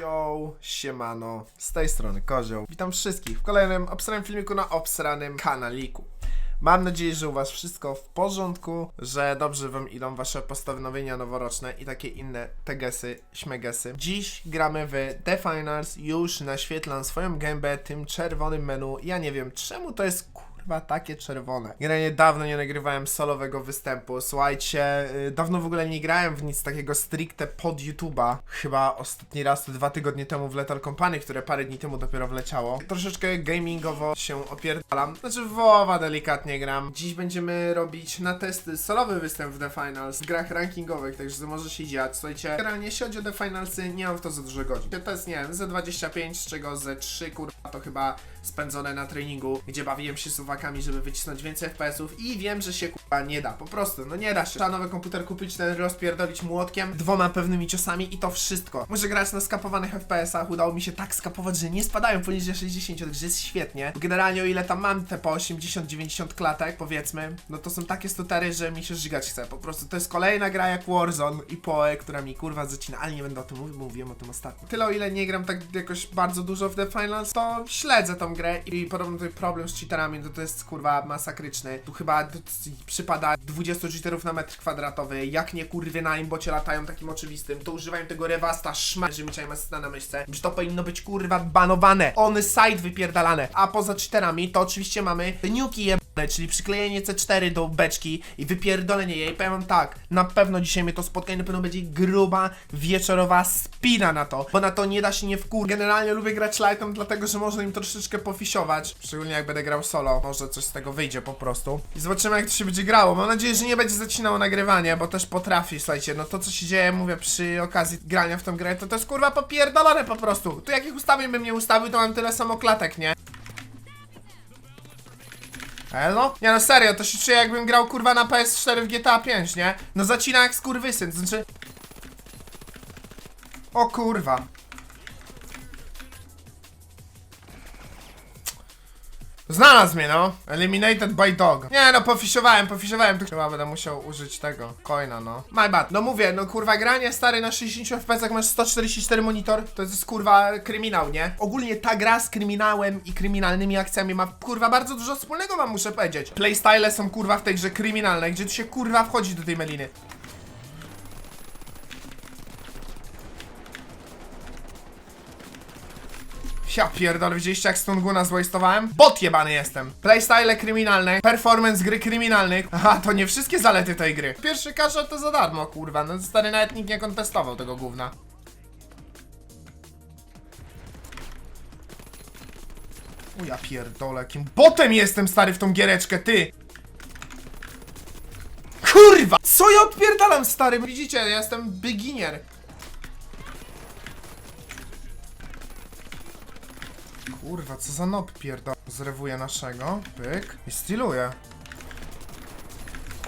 Yo, siemano, z tej strony Kozioł. Witam wszystkich w kolejnym obsranym filmiku na obsranym kanaliku. Mam nadzieję, że u was wszystko w porządku, że dobrze wam idą wasze postanowienia noworoczne i takie inne tegesy, śmegesy. Dziś gramy w The Finals, już naświetlam swoją gębę tym czerwonym menu. Ja nie wiem, czemu to jest kurwa takie czerwone. Generalnie dawno nie nagrywałem solowego występu. Słuchajcie, y, dawno w ogóle nie grałem w nic takiego stricte pod YouTube'a. Chyba ostatni raz to dwa tygodnie temu w Lethal Company, które parę dni temu dopiero wleciało. Troszeczkę gamingowo się opierdalam. Znaczy w WoWa delikatnie gram. Dziś będziemy robić na testy solowy występ w The Finals w grach rankingowych, także może się dziać. Słuchajcie, generalnie jeśli chodzi o The Finalsy, nie mam w to za dużo godzin. To jest, nie wiem, ze 25, z czego ze 3 kurwa to chyba spędzone na treningu, gdzie bawiłem się suwakami, żeby wycisnąć więcej FPS-ów i wiem, że się kurwa nie da, po prostu, no nie da się. Trzeba nowy komputer kupić, ten rozpierdolić młotkiem, dwoma pewnymi ciosami i to wszystko. Muszę grać na skapowanych FPS-ach, udało mi się tak skapować, że nie spadają poniżej 60, także jest świetnie. Generalnie o ile tam mam te po 80-90 klatek, powiedzmy, no to są takie stutery, że mi się żygać chce, po prostu to jest kolejna gra jak Warzone i PoE, która mi kurwa zacina, ale nie będę o tym mówił, bo mówiłem o tym ostatnio. Tyle o ile nie gram tak jakoś bardzo dużo w The Finals, to śledzę tą grę i podobno tutaj problem z cheaterami, to to jest kurwa masakryczny. Tu chyba przypada 20 cheaterów na metr kwadratowy, jak nie kurwy na imbocie latają takim oczywistym, to używają tego rewasta szma, że mi czaj asysta na myszce, że to powinno być kurwa banowane, on side wypierdalane, a poza cheaterami to oczywiście mamy nuki jebane, czyli przyklejenie C4 do beczki i wypierdolenie jej, powiem tak, na pewno dzisiaj mnie to spotkanie na pewno będzie gruba, wieczorowa spina na to, bo na to nie da się nie wkur. Generalnie lubię grać lightem, dlatego że można im troszeczkę pofisiować, szczególnie jak będę grał solo, może coś z tego wyjdzie po prostu. I zobaczymy jak to się będzie grało, mam nadzieję, że nie będzie zacinało nagrywanie, bo też potrafi, słuchajcie, no to co się dzieje, mówię, przy okazji grania w tą grę, to to jest kurwa popierdolone po prostu. Tu jakich ustawień bym nie ustawił, to mam tyle samo klatek, nie? Elo? Nie no serio, to się czuję jakbym grał kurwa na PS4 w GTA 5, nie? No zacina jak skurwysyn, znaczy... O kurwa. Znalazł mnie no. Eliminated by dog. Nie no, pofisiowałem, pofisiowałem. Tu chyba będę musiał użyć tego coina, no. My bad. No mówię, no kurwa granie stary na 60 FPS jak masz 144 monitor, to jest kurwa kryminał, nie? Ogólnie ta gra z kryminałem i kryminalnymi akcjami ma kurwa bardzo dużo wspólnego wam muszę powiedzieć. Playstyle są kurwa w tej grze kryminalne, gdzie tu się kurwa wchodzi do tej meliny. Ja pierdolę, widzieliście jak Stunguna zwojstowałem? Bot jebany jestem. Playstyle kryminalne, performance gry kryminalnych. Aha, to nie wszystkie zalety tej gry. Pierwszy kasza to za darmo, kurwa. No stary nawet nikt nie kontestował tego gówna. O ja pierdolę, jakim botem jestem stary w tą giereczkę, ty! Kurwa! Co ja odpierdalam stary? Widzicie, ja jestem beginner. Kurwa, co za nob pierdol... Zrewuje naszego. Pyk. I styluje.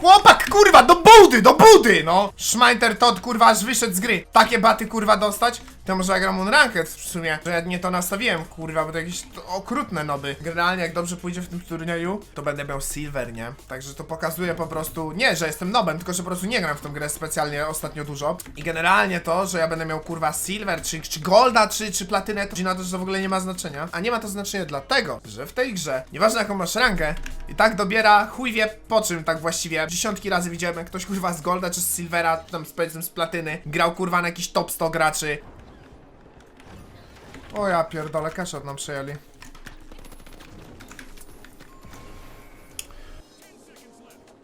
Chłopak, kurwa, do budy, do budy, no! Schmeiter Todd, kurwa, aż wyszedł z gry. Takie baty, kurwa, dostać? To może ja gram Unranked w sumie, że ja nie to nastawiłem, kurwa, bo to jakieś to okrutne noby. Generalnie, jak dobrze pójdzie w tym turnieju, to będę miał silver, nie? Także to pokazuje po prostu, nie, że jestem nobem, tylko że po prostu nie gram w tą grę specjalnie ostatnio dużo. I generalnie to, że ja będę miał, kurwa, silver, czy, czy golda, czy, czy platynę, to na to, że to w ogóle nie ma znaczenia. A nie ma to znaczenia dlatego, że w tej grze, nieważne jaką masz rankę, i tak dobiera chuj wie po czym tak właściwie. Dziesiątki razy widziałem, jak ktoś kurwa z golda czy z silvera, czy tam z, z platyny, grał kurwa na jakiś top 100 graczy. O ja pierdolę, cash od nam przejęli.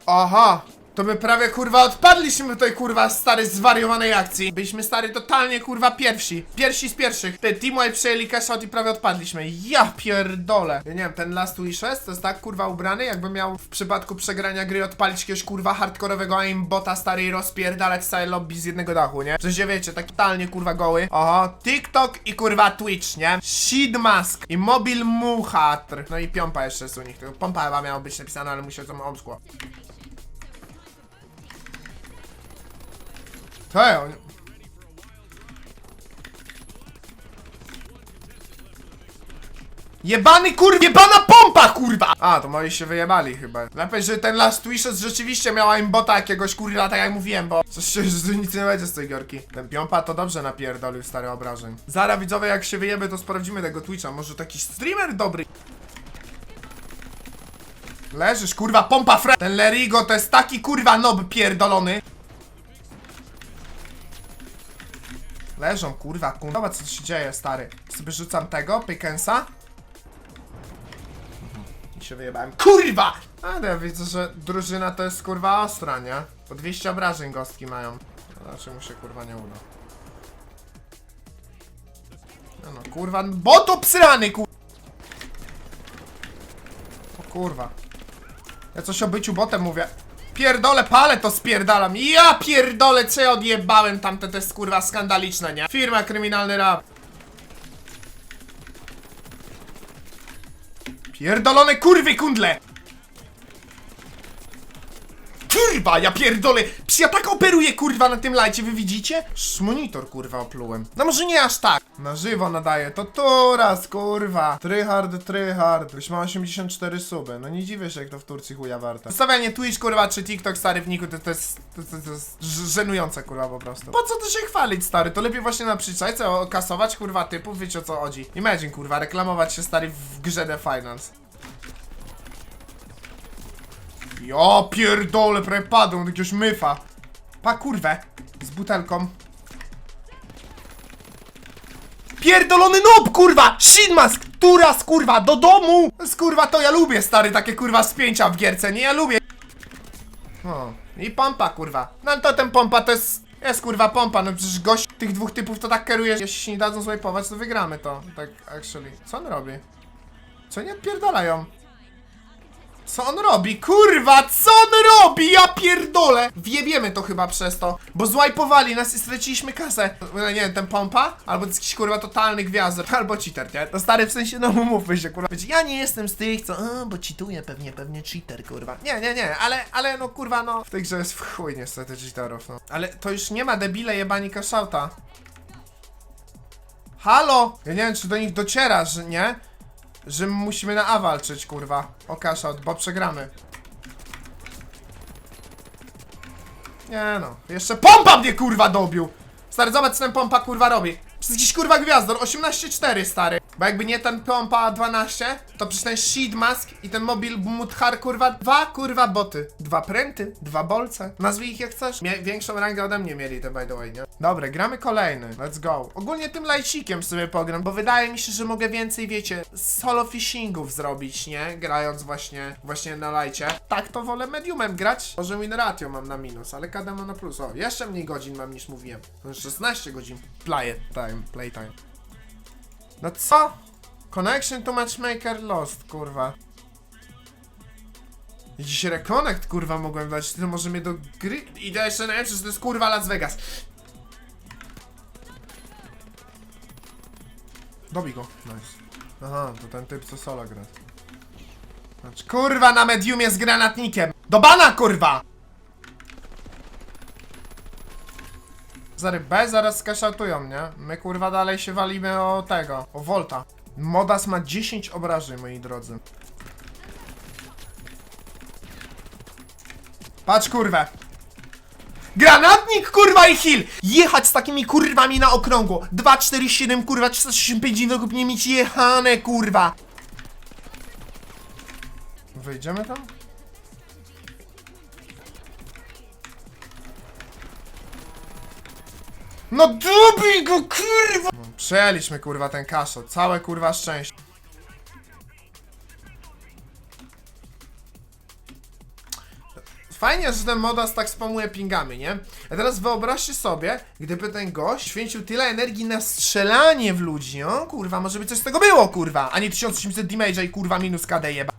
Aha! To my prawie kurwa odpadliśmy tej kurwa stary zwariowanej akcji. Byliśmy stary totalnie kurwa pierwsi. Pierwsi z pierwszych. Ty Teamway przejęli cashout i prawie odpadliśmy. Ja pierdolę. Ja nie wiem, ten Last Wishes to jest tak kurwa ubrany, jakby miał w przypadku przegrania gry odpalić jakiegoś kurwa hardkorowego aimbota stary i rozpierdalać całe lobby z jednego dachu, nie? Przecież wiecie, tak totalnie kurwa goły. Oho, TikTok i kurwa Twitch, nie? Seed Mask i Mobil Muchatr. No i Piompa jeszcze jest u nich. Pompa chyba miało być napisane, ale musiał to omskło. Hej, on... Jebany kurwa, jebana pompa kurwa! A, to moi się wyjebali chyba. Lepiej, że ten Last Wishes rzeczywiście miała im bota jakiegoś kurwa, tak jak mówiłem, bo coś się, że nic nie będzie z tej giorki. Ten piąpa to dobrze napierdolił stary obrażeń. Zara widzowie, jak się wyjemy, to sprawdzimy tego Twitcha. Może taki streamer dobry. Leżysz, kurwa, pompa fre... Ten Lerigo to jest taki kurwa nob pierdolony. Leżą, kurwa, kurwa. Zobacz, co się dzieje, stary. Sobie rzucam tego, Pickensa. I się wyjebałem. Kurwa! Ale ja widzę, że drużyna to jest kurwa ostra, nie? Po 200 obrażeń gostki mają. Raczej mu się kurwa nie uda. No, no kurwa, bot obsrany, kur... O kurwa. Ja coś o byciu botem mówię. Pierdolę, palę to spierdalam. Ja pierdolę, ja odjebałem tamte, to jest skandaliczne, nie? Firma Kryminalny Rap. Pierdolone kurwy kundle! Kurwa, ja pierdolę! Psz, ja tak operuję kurwa na tym lajcie, wy widzicie? Sz, monitor kurwa oplułem. No może nie aż tak. Na żywo nadaję, to tu raz kurwa. Tryhard, tryhard. Już ma 84 suby, no nie dziwię się jak to w Turcji chuja warte. Stawianie Twitch kurwa czy TikTok stary w niku to, to jest, to, to, to jest żenujące kurwa po prostu. Po co to się chwalić stary? To lepiej właśnie na przyczajce okasować kurwa typów, wiecie o co chodzi. Imagine kurwa, reklamować się stary w grze The Finance. Ja pierdolę, prawie padłem, jakiegoś myfa. Pa kurwę, z butelką. Pierdolony noob, kurwa! Shinmask! Turas, kurwa, do domu! Kurwa, to ja lubię, stary, takie kurwa spięcia w gierce, nie? Ja lubię. O, i pompa, kurwa. No to ten pompa to jest... Jest kurwa pompa, no przecież gość tych dwóch typów to tak kieruje, jeśli się nie dadzą złajpować, to wygramy to. Tak, actually. Co on robi? Co nie odpierdalają? Co on robi? Kurwa, co on robi? Ja pierdolę! Wjebiemy to chyba przez to, bo złajpowali nas i straciliśmy kasę. No, Nie wiem, ten pompa? Albo to jest jakiś kurwa totalny gwiazdor, albo cheater, nie? To stary w sensie, no umówmy się, kurwa. Ja nie jestem z tych, co, bo cheatuję pewnie, pewnie cheater, kurwa. Nie, nie, nie, ale, ale no kurwa, no. W tej grze jest w chuj niestety cheaterów, no. Ale to już nie ma debile jebani kaszauta. Halo! Ja nie wiem, czy do nich dociera, że nie? Że musimy na A walczyć, kurwa. O bo przegramy. Nie no. Jeszcze pompa mnie kurwa dobił! Stary, zobacz co ten pompa kurwa robi. Przez jakiś kurwa gwiazdor, 18-4 stary. Bo jakby nie ten pompa 12, to przecież ten sheet mask i ten mobil muthar kurwa dwa kurwa boty. Dwa pręty, dwa bolce. Nazwij ich jak chcesz. Mie większą rangę ode mnie mieli te by the way, nie? Dobra, gramy kolejny. Let's go. Ogólnie tym lajcikiem sobie pogram, bo wydaje mi się, że mogę więcej, wiecie, solo phishingów zrobić, nie? Grając właśnie, właśnie na lajcie. Tak to wolę mediumem grać. Może win ratio mam na minus, ale KD mam na plus. O, jeszcze mniej godzin mam niż mówiłem. To 16 godzin play time, playtime. No co? Connection to matchmaker lost, kurwa. I Dziś reconnect, kurwa, mogłem dać. To może mnie do gry... Idę jeszcze najlepsze, że to jest kurwa Las Vegas. Dobij go. Nice. Aha, to ten typ co solo gra. Znaczy, kurwa, na mediumie z granatnikiem. Do bana, kurwa! Zary B zaraz skaszatują, nie? My kurwa dalej się walimy o tego, o Volta. Modas ma 10 obrażeń, moi drodzy. Patrz kurwę. Granatnik kurwa i heal! Jechać z takimi kurwami na okrągło. 2, 4, 7 kurwa, 365 dni lub nie mieć jechane kurwa. Wyjdziemy tam? No dobij go, kurwa! No, przejęliśmy, kurwa, ten kaszot. Całe, kurwa, szczęście. Fajnie, że ten modas tak spamuje pingami, nie? A teraz wyobraźcie sobie, gdyby ten gość święcił tyle energii na strzelanie w ludzi, no kurwa, może by coś z tego było, kurwa, a nie 1800 damage'a i kurwa minus KD jeba.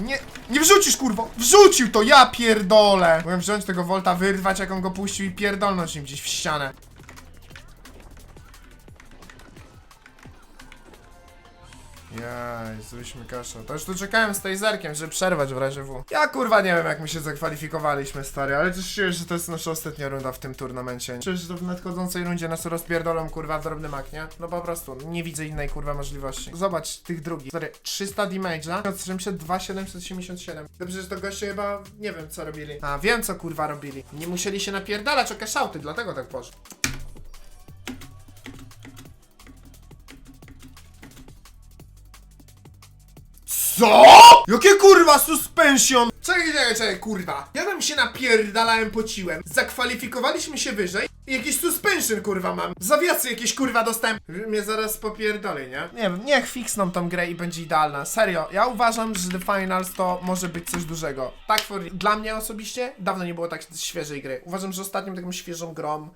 Nie, nie wrzucisz kurwo! Wrzucił to, ja pierdolę! Mogłem wziąć tego Volta, wyrwać jak on go puścił i pierdolnąć nim gdzieś w ścianę. Jaj, zrobiliśmy kaszę. To już tu czekałem z taserkiem, żeby przerwać w razie W. Ja kurwa nie wiem jak my się zakwalifikowaliśmy, stary, ale też że to jest nasza ostatnia runda w tym turnamencie. Czuję, że to w nadchodzącej rundzie nas rozpierdolą kurwa w drobny mak, nie? No po prostu, nie widzę innej kurwa możliwości. Zobacz tych drugich. Stary, 300 damage'a, 702, 777. Dobrze, że to goście chyba nie wiem co robili. A, wiem co kurwa robili. Nie musieli się napierdalać o kaszałty, dlatego tak poszło. Co? Jakie kurwa suspension? Czekaj, czekaj, czekaj, kurwa. Ja tam się napierdalałem, pociłem. Zakwalifikowaliśmy się wyżej i jakiś suspension, kurwa, mam. Zawiasy jakieś, kurwa, dostałem. Mnie zaraz popierdolę, nie? Nie wiem, niech fixną tą grę i będzie idealna. Serio, ja uważam, że The Finals to może być coś dużego. Tak, for... dla mnie osobiście dawno nie było tak świeżej gry. Uważam, że ostatnią taką świeżą grą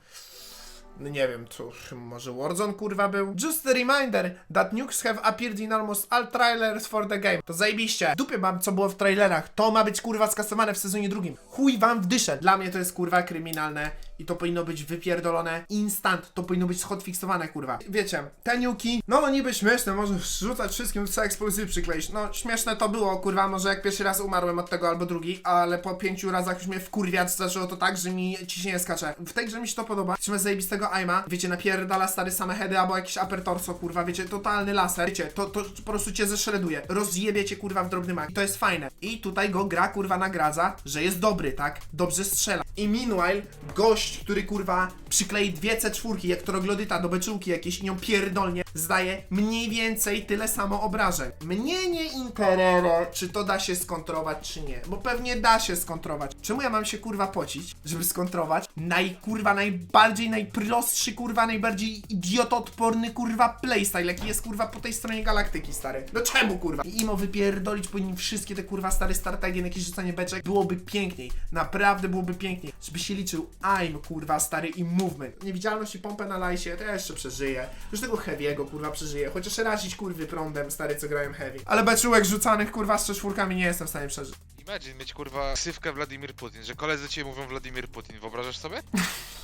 no nie wiem, to może Warzone kurwa był? Just a reminder that nukes have appeared in almost all trailers for the game. To zajebiście. W Dupie mam co było w trailerach. To ma być kurwa skasowane w sezonie drugim. Chuj wam w dyszę. Dla mnie to jest kurwa kryminalne i to powinno być wypierdolone instant. To powinno być hotfixowane kurwa. Wiecie, te nuki, no niby śmieszne, może rzucać wszystkim co eksplozywy przykleić. No śmieszne to było kurwa, może jak pierwszy raz umarłem od tego albo drugi, ale po pięciu razach już mnie wkurwiać zaczęło to tak, że mi ciśnienie skacze. W tej grze mi się to podoba. Trzyma zajebistego aima, wiecie, napierdala stary same heady albo jakiś upper torso, kurwa, wiecie, totalny laser, wiecie, to, to po prostu cię zeszreduje, rozjebie cię, kurwa, w drobny mak. To jest fajne. I tutaj go gra, kurwa, nagradza, że jest dobry, tak? Dobrze strzela. I meanwhile, gość, który, kurwa, przyklei dwie C4, jak troglodyta do beczułki jakieś i nią pierdolnie, zdaje mniej więcej tyle samo obrażeń. Mnie nie interesuje, czy to da się skontrować, czy nie, bo pewnie da się skontrować. Czemu ja mam się, kurwa, pocić, żeby skontrować naj, kurwa, najbardziej, najprostszy, kurwa, najbardziej idiotoodporny, kurwa, playstyle, jaki jest, kurwa, po tej stronie galaktyki, stary. No czemu, kurwa? I imo wypierdolić po nim wszystkie te, kurwa, stare na jakieś rzucanie beczek, byłoby piękniej. Naprawdę byłoby piękniej. Żeby się liczył aim, kurwa, stary, i movement. Niewidzialność i pompę na lajsie, to ja jeszcze przeżyję. Już tego heavy'ego, kurwa, przeżyję. Chociaż razić, kurwy, prądem, stary, co grają heavy. Ale beczułek rzucanych, kurwa, z czwórkami nie jestem w stanie przeżyć. Imagine mieć kurwa ksywkę Wladimir Putin, że koledzy cię mówią Wladimir Putin, wyobrażasz sobie?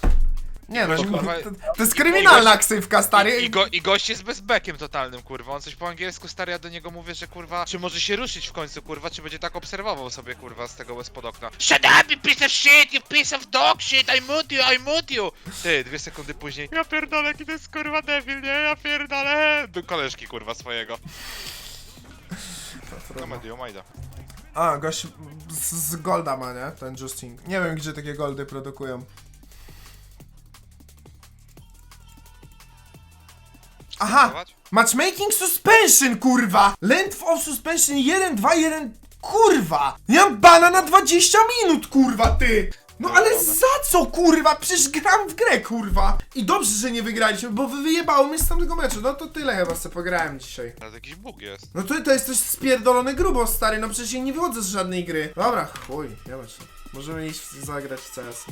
Nie no, Bo, kurwa, to, to jest kryminalna ksywka, stary. I, go, I gość jest bezbekiem totalnym, kurwa, on coś po angielsku, stary, ja do niego mówię, że kurwa, czy może się ruszyć w końcu, kurwa, czy będzie tak obserwował sobie, kurwa, z tego bez okna. Shut up, you piece of shit, you piece of dog shit, I mute you, I mute you! Ty, dwie sekundy później, ja pierdolę, jaki to jest kurwa debil, nie, ja pierdolę! Do koleżki, kurwa, swojego. No medio, majda. A, gość z, z Golda ma, nie? Ten Justin. Nie wiem, gdzie takie Goldy produkują. Aha! Matchmaking suspension, kurwa! Length of suspension 1, 2, 1, kurwa! Ja mam bana na 20 minut, kurwa, ty! No ale za co, kurwa? Przecież gram w grę, kurwa! I dobrze, że nie wygraliśmy, bo wy wyjebało mnie z tamtego meczu. No to tyle chyba sobie pograłem dzisiaj. Ale to jakiś bóg jest. No to, to jest coś spierdolone grubo, stary, no przecież ja nie wychodzę z żadnej gry. Dobra, chuj, ma się. Możemy iść zagrać w CS.